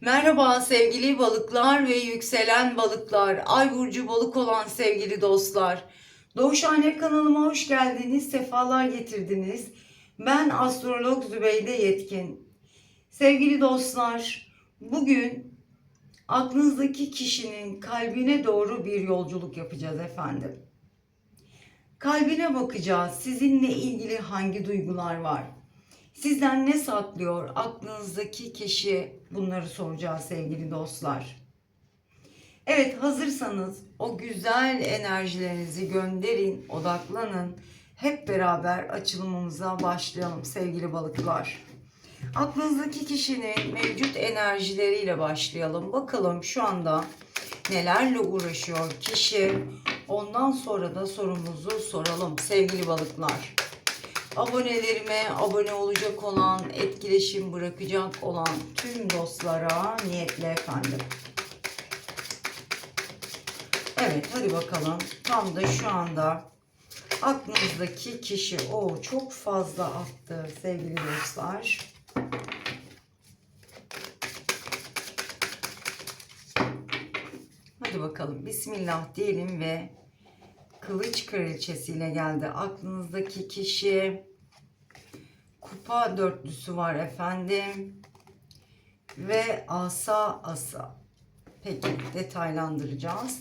Merhaba sevgili balıklar ve yükselen balıklar, ay burcu balık olan sevgili dostlar. Doğuşhane kanalıma hoş geldiniz, sefalar getirdiniz. Ben astrolog Zübeyde Yetkin. Sevgili dostlar, bugün aklınızdaki kişinin kalbine doğru bir yolculuk yapacağız efendim. Kalbine bakacağız. Sizinle ilgili hangi duygular var? Sizden ne saklıyor aklınızdaki kişi? Bunları soracağız sevgili dostlar. Evet hazırsanız o güzel enerjilerinizi gönderin, odaklanın. Hep beraber açılımımıza başlayalım sevgili balıklar. Aklınızdaki kişinin mevcut enerjileriyle başlayalım. Bakalım şu anda nelerle uğraşıyor kişi. Ondan sonra da sorumuzu soralım sevgili balıklar abonelerime abone olacak olan, etkileşim bırakacak olan tüm dostlara niyetle efendim. Evet hadi bakalım. Tam da şu anda aklınızdaki kişi o çok fazla attı sevgili dostlar. Hadi bakalım. Bismillah diyelim ve kılıç kraliçesiyle geldi. Aklınızdaki kişi kupa dörtlüsü var efendim. Ve asa asa. Peki detaylandıracağız.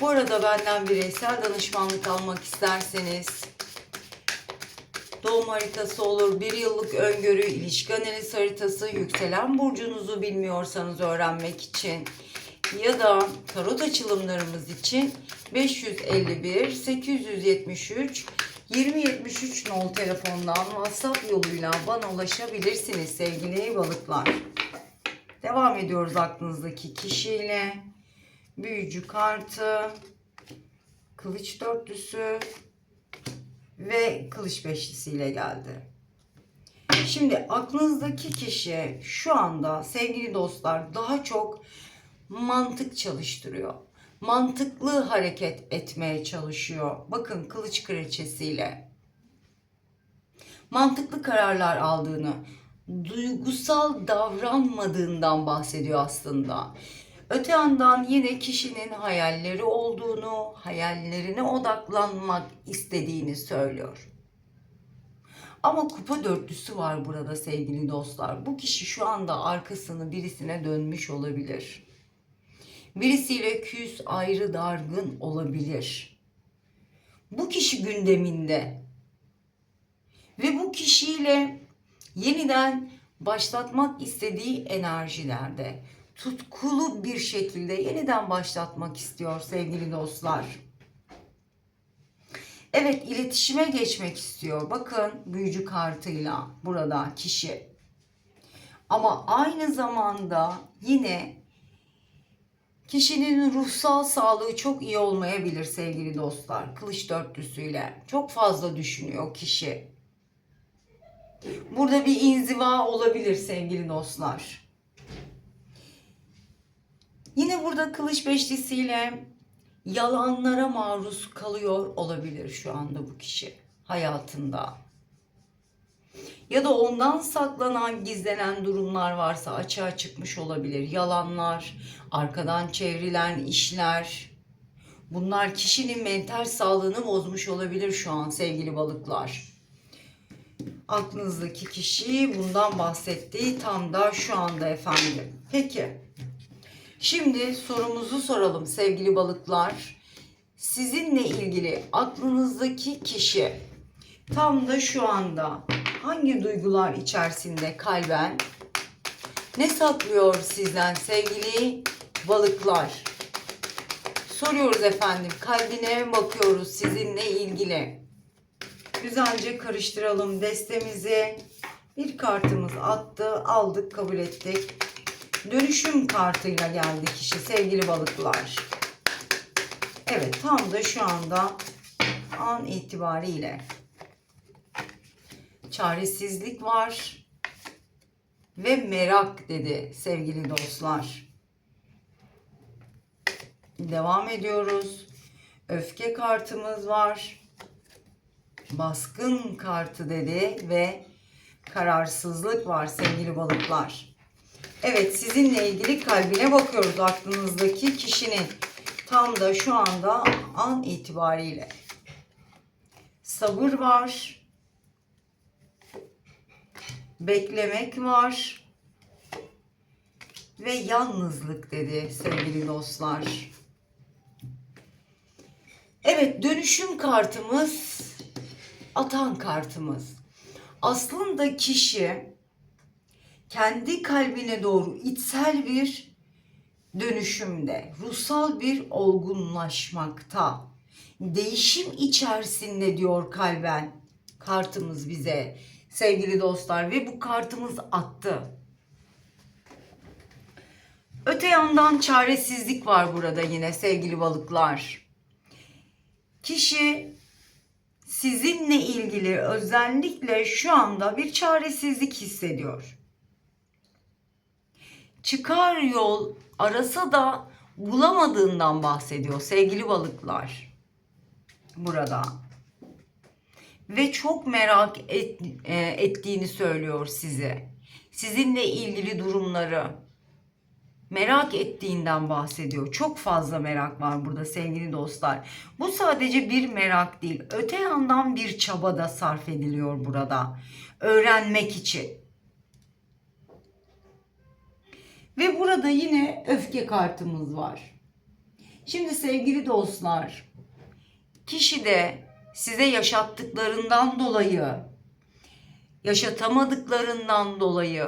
Bu arada benden bireysel danışmanlık almak isterseniz doğum haritası olur, bir yıllık öngörü, ilişki analiz haritası, yükselen burcunuzu bilmiyorsanız öğrenmek için ya da tarot açılımlarımız için 551 873 2073 nol telefondan WhatsApp yoluyla bana ulaşabilirsiniz sevgili balıklar. Devam ediyoruz aklınızdaki kişiyle. Büyücü kartı, kılıç dörtlüsü ve kılıç beşlisiyle geldi. Şimdi aklınızdaki kişi şu anda sevgili dostlar daha çok mantık çalıştırıyor. Mantıklı hareket etmeye çalışıyor. Bakın kılıç kraliçesiyle. Mantıklı kararlar aldığını, duygusal davranmadığından bahsediyor aslında. Öte yandan yine kişinin hayalleri olduğunu, hayallerine odaklanmak istediğini söylüyor. Ama kupa dörtlüsü var burada sevgili dostlar. Bu kişi şu anda arkasını birisine dönmüş olabilir. Birisiyle küs, ayrı, dargın olabilir. Bu kişi gündeminde. Ve bu kişiyle yeniden başlatmak istediği enerjilerde tutkulu bir şekilde yeniden başlatmak istiyor sevgili dostlar. Evet iletişime geçmek istiyor. Bakın büyücü kartıyla burada kişi. Ama aynı zamanda yine kişinin ruhsal sağlığı çok iyi olmayabilir sevgili dostlar. Kılıç dörtlüsüyle. Çok fazla düşünüyor kişi. Burada bir inziva olabilir sevgili dostlar. Yine burada kılıç beşlisiyle yalanlara maruz kalıyor olabilir şu anda bu kişi hayatında. Ya da ondan saklanan, gizlenen durumlar varsa açığa çıkmış olabilir. Yalanlar, arkadan çevrilen işler. Bunlar kişinin mental sağlığını bozmuş olabilir şu an sevgili balıklar. Aklınızdaki kişi bundan bahsetti tam da şu anda efendim. Peki. Şimdi sorumuzu soralım sevgili balıklar. Sizinle ilgili aklınızdaki kişi tam da şu anda hangi duygular içerisinde kalben ne saklıyor sizden sevgili balıklar? Soruyoruz efendim. Kalbine bakıyoruz sizinle ilgili. Güzelce karıştıralım destemizi. Bir kartımız attı, aldık, kabul ettik. Dönüşüm kartıyla geldi kişi sevgili balıklar. Evet tam da şu anda an itibariyle çaresizlik var ve merak dedi sevgili dostlar. Devam ediyoruz. Öfke kartımız var. Baskın kartı dedi ve kararsızlık var sevgili balıklar. Evet sizinle ilgili kalbine bakıyoruz aklınızdaki kişinin. Tam da şu anda an itibariyle. Sabır var. Beklemek var. Ve yalnızlık dedi sevgili dostlar. Evet dönüşüm kartımız atan kartımız. Aslında kişi kendi kalbine doğru içsel bir dönüşümde, ruhsal bir olgunlaşmakta, değişim içerisinde diyor kalben kartımız bize sevgili dostlar ve bu kartımız attı. Öte yandan çaresizlik var burada yine sevgili balıklar. Kişi sizinle ilgili özellikle şu anda bir çaresizlik hissediyor. Çıkar yol arasa da bulamadığından bahsediyor sevgili balıklar. Burada. Ve çok merak et, e, ettiğini söylüyor size. Sizinle ilgili durumları merak ettiğinden bahsediyor. Çok fazla merak var burada sevgili dostlar. Bu sadece bir merak değil. Öte yandan bir çaba da sarf ediliyor burada. Öğrenmek için. Ve burada yine öfke kartımız var. Şimdi sevgili dostlar, kişi de size yaşattıklarından dolayı, yaşatamadıklarından dolayı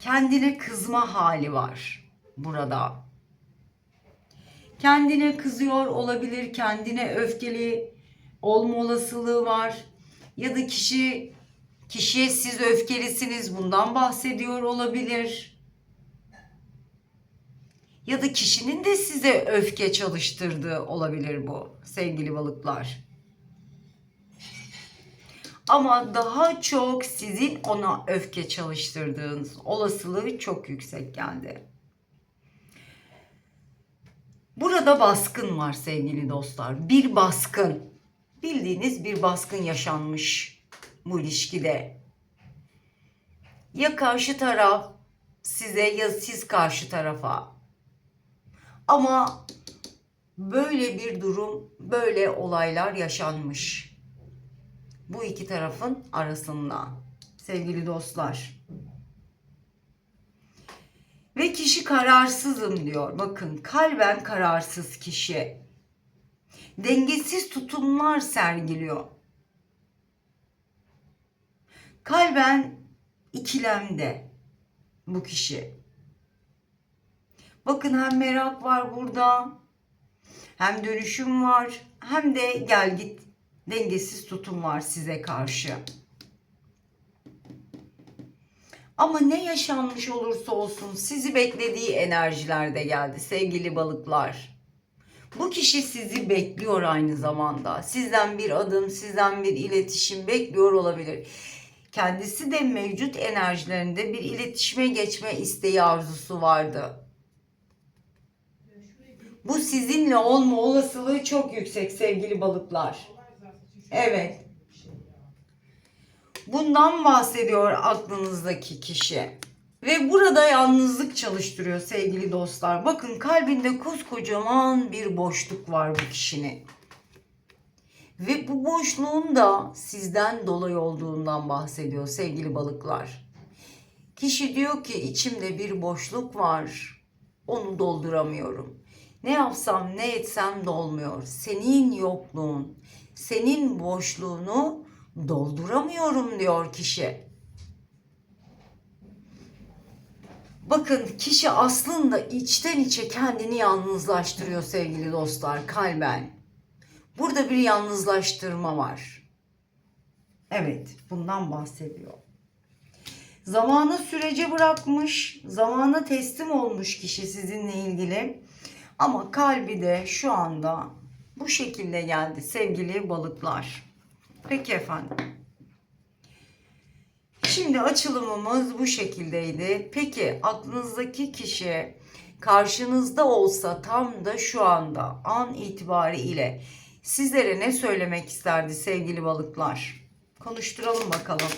kendine kızma hali var burada. Kendine kızıyor olabilir, kendine öfkeli olma olasılığı var. Ya da kişi kişiye siz öfkelisiniz bundan bahsediyor olabilir. Ya da kişinin de size öfke çalıştırdığı olabilir bu sevgili balıklar. Ama daha çok sizin ona öfke çalıştırdığınız olasılığı çok yüksek geldi. Burada baskın var sevgili dostlar. Bir baskın. Bildiğiniz bir baskın yaşanmış bu ilişkide. Ya karşı taraf size ya siz karşı tarafa. Ama böyle bir durum, böyle olaylar yaşanmış bu iki tarafın arasında sevgili dostlar. Ve kişi kararsızım diyor. Bakın kalben kararsız kişi. Dengesiz tutumlar sergiliyor. Kalben ikilemde bu kişi. Bakın hem merak var burada. Hem dönüşüm var. Hem de gel git dengesiz tutum var size karşı. Ama ne yaşanmış olursa olsun sizi beklediği enerjilerde geldi sevgili balıklar. Bu kişi sizi bekliyor aynı zamanda. Sizden bir adım, sizden bir iletişim bekliyor olabilir. Kendisi de mevcut enerjilerinde bir iletişime geçme isteği arzusu vardı. Bu sizinle olma olasılığı çok yüksek sevgili balıklar. Evet. Bundan bahsediyor aklınızdaki kişi. Ve burada yalnızlık çalıştırıyor sevgili dostlar. Bakın kalbinde koskocaman bir boşluk var bu kişinin. Ve bu boşluğun da sizden dolayı olduğundan bahsediyor sevgili balıklar. Kişi diyor ki içimde bir boşluk var. Onu dolduramıyorum. Ne yapsam ne etsem dolmuyor. Senin yokluğun, senin boşluğunu dolduramıyorum diyor kişi. Bakın kişi aslında içten içe kendini yalnızlaştırıyor sevgili dostlar kalben. Burada bir yalnızlaştırma var. Evet, bundan bahsediyor. Zamanı sürece bırakmış, zamana teslim olmuş kişi sizinle ilgili. Ama kalbi de şu anda bu şekilde geldi sevgili balıklar. Peki efendim. Şimdi açılımımız bu şekildeydi. Peki aklınızdaki kişi karşınızda olsa tam da şu anda an itibariyle sizlere ne söylemek isterdi sevgili balıklar? Konuşturalım bakalım.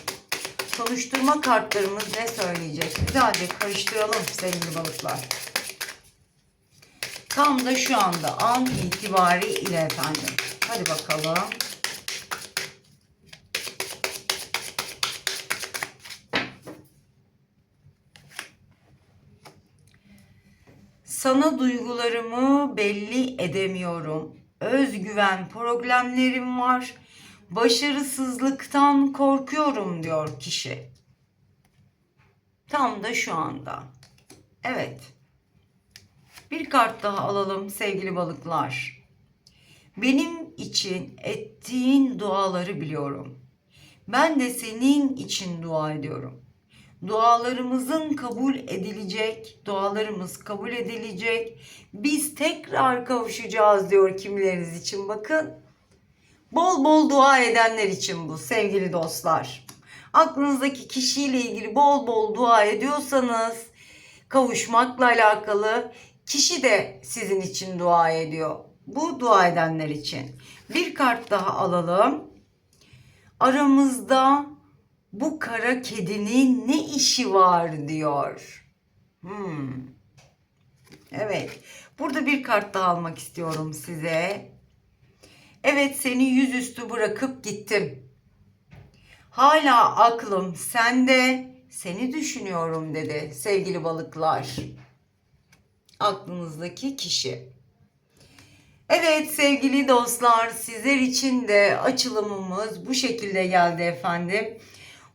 konuşturma kartlarımız ne söyleyecek? Güzelce karıştıralım sevgili balıklar. Tam da şu anda an itibariyle efendim. Hadi bakalım. Sana duygularımı belli edemiyorum. Özgüven problemlerim var. Başarısızlıktan korkuyorum diyor kişi. Tam da şu anda. Evet. Bir kart daha alalım sevgili balıklar. Benim için ettiğin duaları biliyorum. Ben de senin için dua ediyorum. Dualarımızın kabul edilecek, dualarımız kabul edilecek. Biz tekrar kavuşacağız diyor kimileriniz için bakın. Bol bol dua edenler için bu sevgili dostlar. Aklınızdaki kişiyle ilgili bol bol dua ediyorsanız kavuşmakla alakalı kişi de sizin için dua ediyor. Bu dua edenler için. Bir kart daha alalım. Aramızda bu kara kedinin ne işi var diyor. Hmm. Evet. Burada bir kart daha almak istiyorum size. Evet seni yüzüstü bırakıp gittim. Hala aklım sende. Seni düşünüyorum dedi sevgili balıklar. Aklınızdaki kişi. Evet sevgili dostlar sizler için de açılımımız bu şekilde geldi efendim.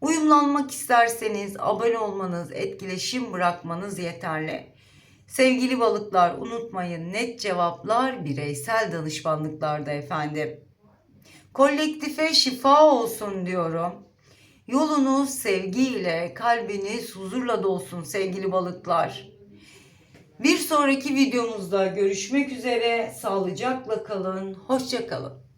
Uyumlanmak isterseniz abone olmanız, etkileşim bırakmanız yeterli. Sevgili balıklar unutmayın net cevaplar bireysel danışmanlıklarda efendim. Kolektife şifa olsun diyorum. Yolunuz sevgiyle, kalbiniz huzurla dolsun sevgili balıklar. Bir sonraki videomuzda görüşmek üzere. Sağlıcakla kalın. Hoşça kalın.